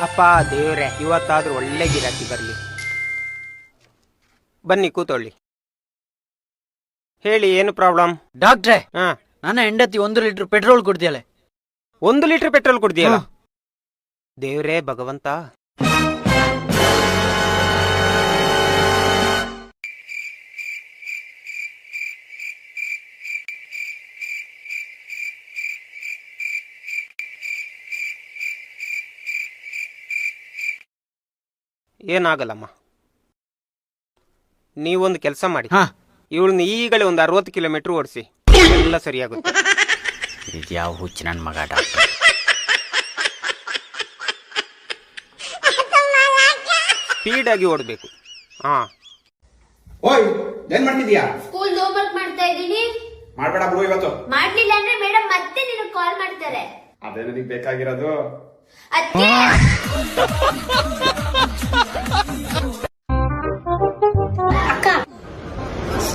ಅಪ್ಪ ದೇವ್ರೆ ಇವತ್ತಾದ್ರೂ ಒಳ್ಳೆ ಗಿರಾಕಿ ಬರಲಿ. ಬನ್ನಿ ಕೂತೊಳ್ಳಿ. ಹೇಳಿ ಏನು ಪ್ರಾಬ್ಲಮ್? ಡಾಕ್ಟ್ರೆ ಹಾ. ನನ್ನ ಹೆಂಡತಿ ಒಂದು ಲೀಟರ್ ಪೆಟ್ರೋಲ್ ಕುಡ್ದಿಯಾಳೆ ಒಂದು ಲೀಟರ್ ಪೆಟ್ರೋಲ್ ಕುಡ್ದಿಯಲ್ಲ? ದೇವ್ರೇ ಭಗವಂತ. ಏನಾಗಲ್ಲಮ್ಮ? ನೀವೊಂದು ಕೆಲಸ ಮಾಡಿ. ಹಾ. ಇವಳನ್ನ ಈಗಲೇ ಒಂದು ಅರವತ್ತು ಕಿಲೋಮೀಟರ್ ಓಡಿಸಿ. ಎಲ್ಲ ಸರಿಯಾಗುತ್ತೆ. ಇದು ಯಾವ ಹುಚ್ಚು ನನ್ನ ಮಗ ಡಾಕ್ಟರ್? ಸ್ಪೀಡಾಗಿ ಓಡಬೇಕು. ಹಾ. ಓಯ್ ಏನ್ ಮಾಡ್ತಿದ್ಯಾ ಸ್ಕೂಲ್ ಹೋಮ್ವರ್ಕ್ ಮಾಡ್ತಾ ಇದೀನಿ ಮಾಡ್ಬೇಡ ಬ್ರೋ ಇವತ್ತು. ಮಾಡ್ಲಿಲ್ಲ ಅಂದ್ರೆ ಮೇಡಮ್ ಮತ್ತೆ ನಿನಗೆ ಕಾಲ್ ಮಾಡ್ತಾರೆ. ಅದೇ ನನಗೆ ಬೇಕಾಗಿರೋದು. ಅದಕ್ಕೆ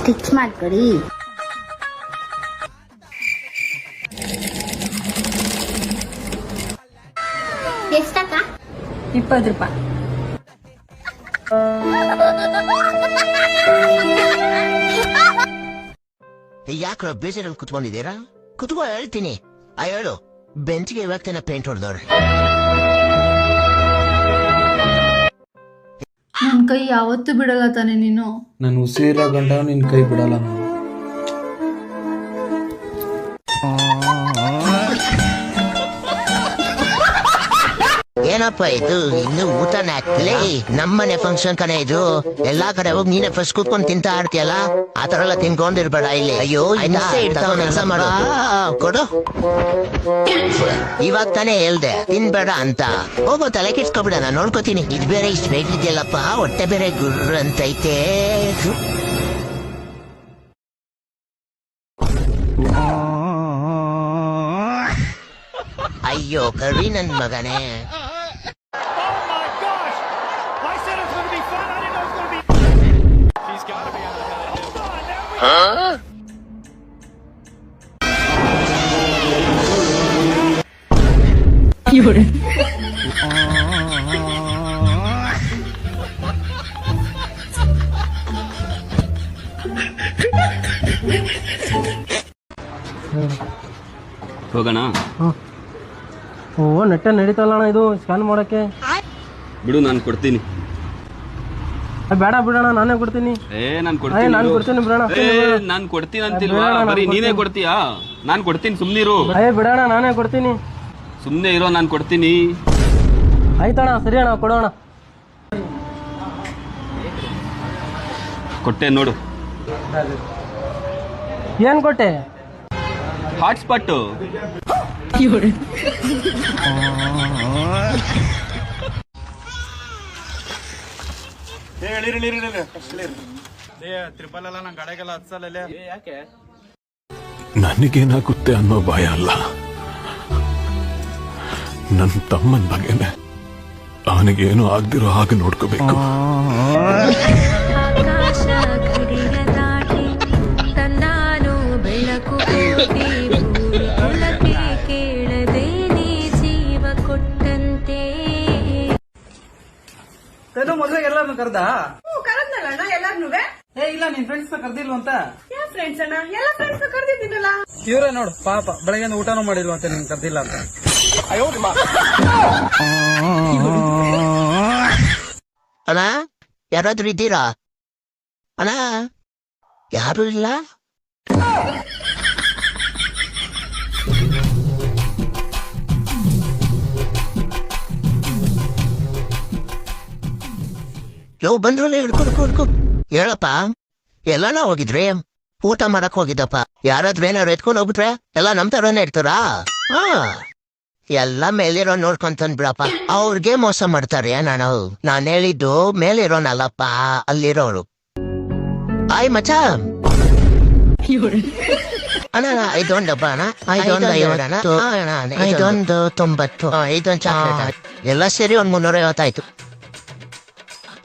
ಸ್ಟಿಚ್ ಮಾಡ್ಕೊಡಿ ಎಷ್ಟಕ್ಕ ಇಪ್ಪತ್ತು ರೂಪಾಯಿ ಯಾಕ್ರ ಬೇಜಾರಲ್ಲಿ ಕುತ್ಕೊಂಡಿದ್ದೀರಾ ಕುತ್ಕೋ ಹೇಳ್ತೀನಿ ಆ ಹೇಳು ಬೆಂಚ್ಗೆ ಇವಾಗ ತಾನೆ ಪೇಂಟ್ ಹೊಡೆದವ್ರೆ ನನ್ನ ಕೈ ಯಾವತ್ತೂ ಬಿಡಲ್ಲ ತಾನೆ ನೀನು. ನಾನು ಉಸಿರ ಗಂಟ ನಿನ್ ಕೈ ಬಿಡಲ್ಲ ನಾನು. ಏನಪ್ಪ ಇದು? ಇನ್ನು ಊಟನ ಹಾಕ್ಲಿ ನಮ್ಮನೆ ಫಂಕ್ಷನ್ ಕಣೆ ಇದು. ಎಲ್ಲಾ ಕಡೆ ಹೋಗಿ ನೀನೆ ಫಸ್ಟ್ ಕೂತ್ಕೊಂಡು ತಿಂತ ಇರ್ತೀಯಲ್ಲ? ಆ ತರ ಎಲ್ಲ ತಿನ್ಕೊಂಡಿರ್ಬೇಡ ಇಲ್ಲಿ. ಅಯ್ಯೋ ಕೆಲಸ ಮಾಡೋ. ಕೊಡು. ಇವಾಗ ತಾನೇ ಹೇಳ್ದೆ ತಿನ್ಬೇಡ ಅಂತ. ಹೋಗೋ ತಲೆ ಕೆಡ್ಸ್ಕೊಬಿಡ ನಾನು ನೋಡ್ಕೋತೀನಿ. ಇದು ಬೇರೆ ಇಷ್ಟು ಬೇಕಿದ್ಯಲ್ಲಪ್ಪ ಹೊಟ್ಟೆ ಬೇರೆ ಗುರ್ರ ಅಂತೈತೆ ಅಯ್ಯೋ ಕರಿ ನನ್ ಮಗನೇ. ಹೋಗೋಣ? ಓ ನೆಟ್ಟ ನಡೀತಲ್ಲ ಅಣ್ಣ ಇದು ಸ್ಕ್ಯಾನ್ ಮಾಡೋಕ್ಕೆ. ಬಿಡು ನಾನು ಕೊಡ್ತೀನಿ. ಬೇಡ ಬಿಡೋಣ ನಾನೇ ಕೊಡ್ತೀನಿ. ಏ ನಾನು ಕೊಡ್ತೀನಿ ನಾನು ಕೊಡ್ತೀನಿ ಬಿಡೋಣ. ಏ ನಾನು ಕೊಡ್ತೀನಿ ಅಂತಿಲ್ವಾ? ಬರೀ ನೀನೇ ಕೊಡ್ತೀಯಾ? ನಾನು ಕೊಡ್ತೀನಿ ಸುಮ್ನಿರು ಅಯ್ಯ ಬಿಡೋಣ ನಾನೇ ಕೊಡ್ತೀನಿ. ಸುಮ್ನೆ ಇರೋ ನಾನು ಕೊಡ್ತೀನಿ. ಆಯ್ತಣ್ಣ ಸರಿ ಅಣ್ಣ ಕೊಡೋಣ. ಕೊಟ್ಟೆ ನೋಡು. ಏನ್ ಕೊಟ್ಟೆ? ಹಾಟ್ಸ್ಪಾಟ್ ನನಗೇನಾಗುತ್ತೆ ಅನ್ನೋ ಭಯ ಅಲ್ಲ. ನನ್ನ ತಮ್ಮನ ಬಗ್ಗೆನೆ. ಅವನಿಗೇನು ಆಗ್ದಿರೋ ಹಾಗೆ ನೋಡ್ಕೋಬೇಕು. ಮದ್ವೆಗೆ ಎಲ್ಲಾರನ್ನು ಕರ್ದ? ಅಣ್ಣ ಎಲ್ಲಾರ್ನು ಏ ಇಲ್ಲ ನಿನ್ ಫ್ರೆಂಡ್ಸ್ ಕರ್ದಿಲ್ವಂತ ಯಾವ ಫ್ರೆಂಡ್ಸ್ ಅಣ್ಣ? ಎಲ್ಲ ಫ್ರೆಂಡ್ಸ್ ಕರ್ದಿದ್ದೀನಲ್ಲ. ಇವ್ರೆ ನೋಡು ಪಾಪ ಬೆಳಗ್ಗೆ ಊಟನೂ ಮಾಡಿಲ್ವಂತೆ ನಿನ್ ಕರ್ದಿಲ್ಲ ಅಂತ. ಅಣ್ಣ ಯಾರಾದ್ರೂ ಇದ್ದೀರಾ? ಅಣ್ಣ ಯಾರು ಇಲ್ಲ? ಯೋ ಬಂದ್ರಲ್ಲ ಹಿಡ್ಕೊ ಹಿಡ್ಕೊ ಹೇಳಪ್ಪ ಎಲ್ಲಾನ ಹೋಗಿದ್ರಿ? ಊಟ ಮಾಡಕ್ ಹೋಗಿದ್ದಪ್ಪ. ಯಾರಾದ್ರೂ ಏನಾರು ಎತ್ಕೊಂಡು ಹೋಗ್ಬಿಟ್ರೆ ಎಲ್ಲ ನಮ್ ತರನೇ ಇರ್ತಾರಾ? ಹಾ. ಎಲ್ಲ ಮೇಲಿರೋ ನೋಡ್ಕೊಂತಂದ್ ಬಿಡಪ್ಪ ಅವ್ರಿಗೆ ಮೋಸ ಮಾಡ್ತಾರೆ ನಾನು. ನಾನ್ ಹೇಳಿದ್ದು ಮೇಲಿರೋನಲ್ಲಪ್ಪ ಅಲ್ಲಿರೋರು. ಆಯ್ ಮಚ ಅಣ್ಣ ಅಣ್ಣ, ಡಬ್ಬ ಅಣ್ಣ. ಇದೊಂದು ಐವತ್ತು. ಇದೊಂದು ತೊಂಬತ್ತು. ಇದೊಂದು ಚಾಕ್ಲೇಟ್ ಎಲ್ಲ ಸೇರಿ ಒಂದ್ ಮುನ್ನೂರ ಐವತ್ತಾಯ್ತು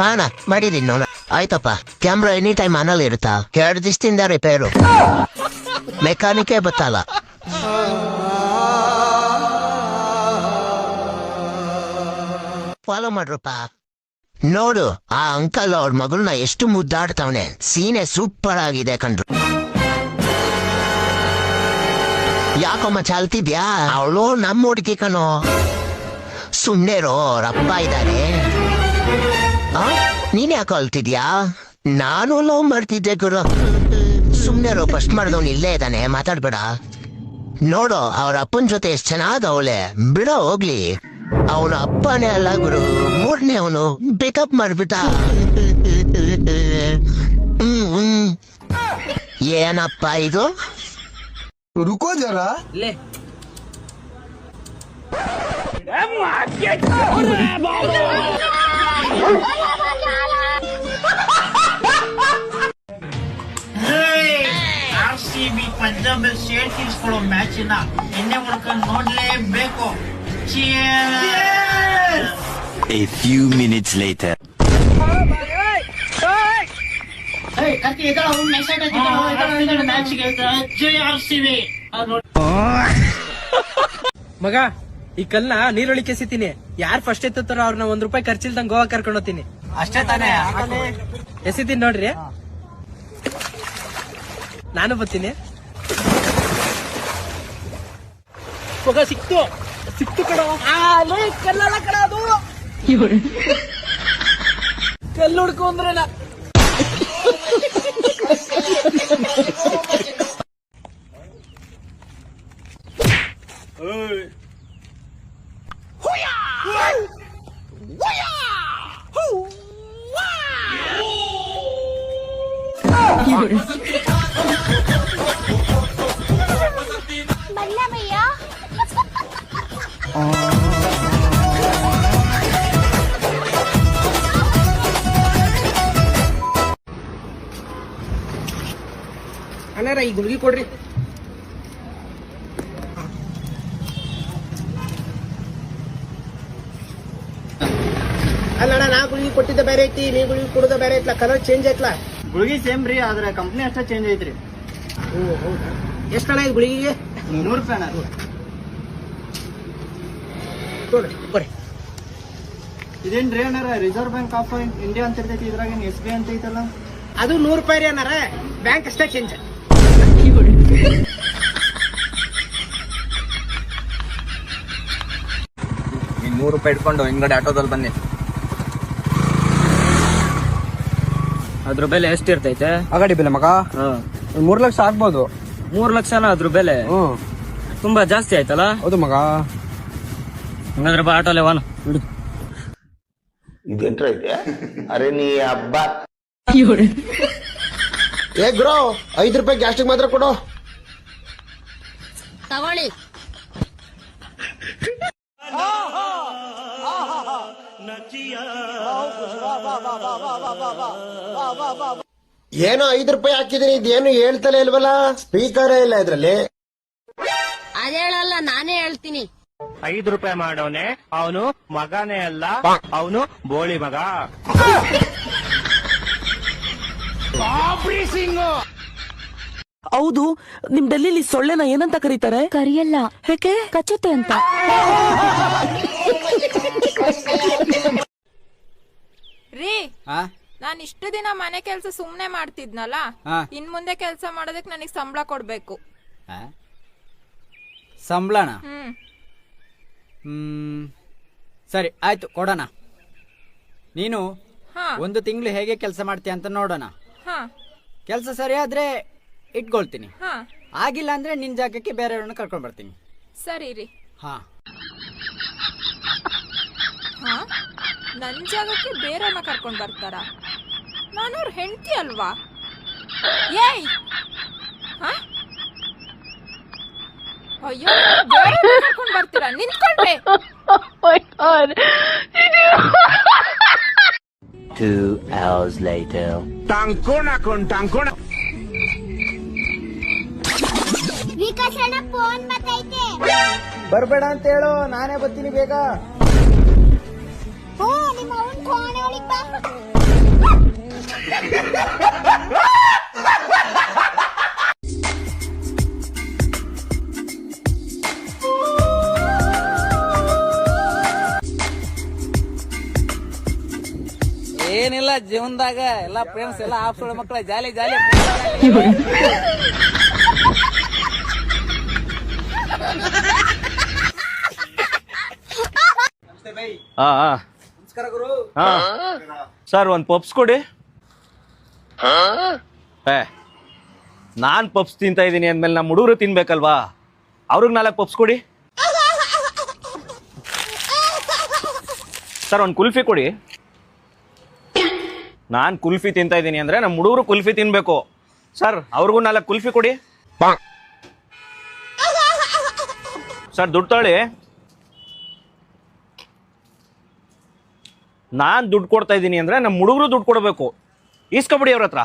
ಅಣ್ಣ ಮಾಡಿದೀನಿ ನೋಡ. ಆಯ್ತಪ್ಪ ಕ್ಯಾಮ್ರಾ ಎನಿ ಟೈಮ್ ಆನಲ್ಲಿ ಇರುತ್ತಾ? ಎರಡು ದಿವಸದಿಂದ ರಿಪೇರು ಮೆಕ್ಯಾನಿಕೇ ಬತ್ತಲ್ಲ. ಫಾಲೋ ಮಾಡ್ರಪ್ಪ. ನೋಡು, ಆ ಅಂಕಲ್ ಅವ್ರ ಮಗಳನ್ನ ಎಷ್ಟು ಮುದ್ದಾಡ್ತಾವನೆ. ಸೀನೆ ಸೂಪರ್ ಆಗಿದೆ ಕಣ್ರು. ಯಾಕಮ್ಮ ಚಾಲ್ತಿದ್ಯಾ? ಅವಳು ನಮ್ಮ ಹುಡುಗಿ ಕಣೋ ಸುಮ್ನೆರೋ ಅವ್ರ ಅಪ್ಪ ಇದ್ದಾರೆ ನೀನ್ ಯಾಕೆ ಅಳ್ತಿದ್ಯಾ ನಾನು ಲವ್ ಮಾಡ್ತಿದ್ದೆ ಗುರು. ಸುಮ್ನೆ ಫಸ್ಟ್ ಮಾಡಿದವನು ಇಲ್ಲೇ ಇದ್ದಾನೆ ಮಾತಾಡ್ಬೇಡ. ನೋಡೋ ಅವ್ರ ಅಪ್ಪನ ಜೊತೆ ಎಷ್ಟ್ ಚೆನ್ನಾಗ್ ಅವಳೆ. ಬಿಡ ಹೋಗ್ಲಿ. ಅವನ ಅಪ್ಪನೇ ಅಲ್ಲ ಗುರು ಮೂರನೇ ಅವನು. ಬೇಕಪ್ ಮಾಡ್ಬಿಟ್ಟ. ಏನಪ್ಪ ಇದು? ರುಕೋ ಜರ. ಆರ್ ಸಿ ಬಿ ಪಂಜಾಬ್ ಶೇರ್ ತೀರ್ಸ್ಕೊಳ್ಳೋ ಮ್ಯಾಚಿನ ಎಣ್ಣೆ ಹೊಡ್ಕೊಂಡು ನೋಡ್ಲೇಬೇಕು A few minutes later. ಜೈ ಆರ್ ಸಿ ಬಿ ಮಗ ಈ ಕಲ್ನ ನೀರೊಳಿಕೆ ಕೆಸಿತೀನಿ ಯಾರ್ ಫಸ್ಟ್ ಎತ್ತಾರೋ ಅವ್ರನ್ನ ಒಂದ್ ರೂಪಾಯಿ ಖರ್ಚಿಲ್ದಂಗ್ ಗೋವಾ ಕರ್ಕೊಂಡು ಹೋಗ್ತೀನಿ. ಅಷ್ಟೇ ತಾನೇ ಎಸಿತೀನಿ ನೋಡ್ರಿ. ನಾನು ಬರ್ತೀನಿ. ಹೋಗ ಸಿಕ್ತು. ಸಿಕ್ತು ಕಡ ಕಲ್ಲಲ್ಲ ಕಡ ಅದು. ಕಲ್ಲು ಹುಡ್ಕೊಂಡ್ರೆ ಅಣ್ಣಾರ, ಈ ಗುಳ್ಗಿ ಕೊಡ್ರಿ. ಅಲ್ಲಣ್ಣ, ನಾ ಗುಳ್ಗಿ ಕೊಟ್ಟಿದ್ದ ಬೇರೆ ಐತಿ, ನೀ ಗುಳ್ಗಿ ಕೊಡೋದ ಬೇರೆ ಐತ್ಲ? Colour change ಐತ್ಲ? ಗುಳಿಗೆ ಸೇಮ್ ರೀ ಆದ್ರೆ ಕಂಪ್ನಿ ಅಷ್ಟೇ ಚೇಂಜ್ ಐತ್ರಿ. ಓ ಹೌದಾ? ಎಷ್ಟಣ್ಣ ಇದು ಗುಳಿಗಿಗೆ? ನೂರು ರೂಪಾಯಿ ಇದೇನ್ ಇದೇನ್ರಿ ಅಣ್ಣಾರ ರಿಸರ್ವ್ ಬ್ಯಾಂಕ್ ಆಫ್ ಇಂಡಿಯಾ ಅಂತ ಇರ್ತೈತಿ ಇದ್ರಾಗ ಎಸ್ ಬಿ ಅಂತ ಐತಲ್ಲ? ಅದು ನೂರು ರೂಪಾಯಿ ರೀ ಅನ್ನಾರ ಬ್ಯಾಂಕ್ ಅಷ್ಟೇ ಚೇಂಜ್ ನೂರು ರೂಪಾಯಿ ಇಟ್ಕೊಂಡು ಹಿಂಗಡೆ ಆಟೋದಲ್ಲಿ ಬನ್ನಿ. ಅದ್ರ ಬೆಲೆ ಎಷ್ಟಿರ್ತೈತೆ? ಅಗಡಿ ಬೆಲೆ ಮಗ? ಒಂದ್ ಮೂರ್ ಲಕ್ಷ ಆಗ್ಬೋದು. ಮೂರ್ ಲಕ್ಷನ ಅದ್ರ ಬೆಲೆ? ಹ್ಮ್ ತುಂಬಾ ಜಾಸ್ತಿ ಆಯ್ತಲ್ಲ? ಹೌದು ಮಗ. ಹಂಗಂದ್ರೆ ಬಾ ಆಟೋಲೆ ವಾನು. ಅರೆ ನೀ ಹಬ್ಬ. ಏ ಗುರು ಐದು ರೂಪಾಯಿ ಗ್ಯಾಸ್ಟಿಕ್ ಮಾತ್ರ ಕೊಡು. ತಗೊಳ್ಳಿ. ಏನೋ ಐದು ರೂಪಾಯಿ ಹಾಕಿದೀನಿ ಇದೇನು ಹೇಳ್ತಲೇ ಇಲ್ವಲ್ಲ? ಸ್ಪೀಕರ್ ಇಲ್ಲ ಇದ್ರಲ್ಲಿ. ಅದೇಳಲ್ಲ ನಾನೇ ಹೇಳ್ತೀನಿ. ಐದು ರೂಪಾಯಿ ಮಾಡೋನೆ ಅವನು ಮಗನೇ ಅಲ್ಲ ಅವನು ಬೋಳಿ ಮಗ. ಹೌದು ನಿಮ್ ಡೆಲ್ಲಿಲಿ ಸೊಳ್ಳೆನ ಏನಂತ ಕರೀತಾರೆ? ಕರಿಯಲ್ಲ. ಹೇಗೆ ಕಚ್ಚುತ್ತೆ ಅಂತ. ರೀ ನಾನ್ ಇಷ್ಟು ದಿನ ಮನೆ ಕೆಲ್ಸ ಸುಮ್ನೆ ಮಾಡ್ತಿದ್ನಲ್ಲ ಇನ್ ಮುಂದೆ ಕೆಲ್ಸ ಮಾಡೋದಕ್ ನನಗೆ ಸಂಬಳ ಕೊಡ್ಬೇಕು. ಸಂಬಳನ? ಹ್ಮ್. ಹ್ಮ್. ಸರಿ ಆಯ್ತು ಕೊಡೋಣ. ನೀನು ಹಾ. ಒಂದು ತಿಂಗಳು ಹೇಗೆ ಕೆಲಸ ಮಾಡ್ತೀಯ ಅಂತ ನೋಡೋಣ. ಹಾ. ಕೆಲಸ ಸರಿ ಆದ್ರೆ ಇಟ್ಕೊಳ್ತೀನಿ. ಹಾ. ಆಗಿಲ್ಲ ಅಂದ್ರೆ ನಿನ್ ಜಾಗಕ್ಕೆ ಬೇರೆಯವ್ರನ್ನ ಕರ್ಕೊಂಡ್ ಬರ್ತೀನಿ. ಸರಿ ರೀ. ಹಾ. ನನ್ ಜಾಗಕ್ಕೆ ಬೇರೆಯವ್ರನ್ನ ಕರ್ಕೊಂಡ್ ಬರ್ತಾರ? ನಾನು ಅವ್ರ ಹೆಂಡತಿ ಅಲ್ವಾ? ಏಯ್! ಹಾ? ಅಯ್ಯೋ ಕರ್ಕೊಂಡ್ ಬರ್ತೀರಾ? ನಿಂತ್ಕೊಂಡ್ರೆ! Two hours later. ವಿಕಾಸಣ್ಣ ಫೋನ್ ಬತ್ತೈತೆ ಬರ್ಬೇಡ ಅಂತ ಹೇಳು. ನಾನೇ ಬರ್ತೀನಿ ಬೇಗ. ಏನಿಲ್ಲ ಜೀವನದಾಗ ಎಲ್ಲ ಫ್ರೆಂಡ್ಸ್ ಎಲ್ಲ ಆಫ್ ಮಕ್ಕಳ ಜಾಲಿ ಜಾಲಿ. ಹಾ ಹಾ ಸರ್ ಒಂದ್ ಪಪ್ಸ್ ಕೊಡಿ. ಏ, ನಾನ್ ಪಪ್ಸ್ ತಿಂತಾ ಇದೀನಿ ಅಂದ್ಮೇಲೆ ನಮ್ಮ ಹುಡುಗರು ತಿನ್ಬೇಕಲ್ವಾ? ಅವ್ರಿಗೆ ನಾಲ್ಕು ಪಪ್ಸ್ ಕೊಡಿ. ಸರ್, ಒಂದು ಕುಲ್ಫಿ ಕೊಡಿ. ನಾನು ಕುಲ್ಫಿ ತಿಂತಾ ಇದ್ದೀನಿ ಅಂದ್ರೆ ನಮ್ಮ ಹುಡುಗರು ಕುಲ್ಫಿ ತಿನ್ಬೇಕು. ಸರ್, ಅವ್ರಿಗೂ ನಾಲ್ಕು ಕುಲ್ಫಿ ಕೊಡಿ. ಸರ್, ದುಡ್ಡು ತೊಳಿ ನಾನ್ ದುಡ್ಡು ಕೊಡ್ತಾ ಇದ್ದೀನಿ ಅಂದ್ರೆ ನಮ್ಮ ಹುಡುಗರು ದುಡ್ಡು ಕೊಡಬೇಕು. ಈಸ್ಕೊಬಿಡಿ ಅವ್ರ ಹತ್ರ.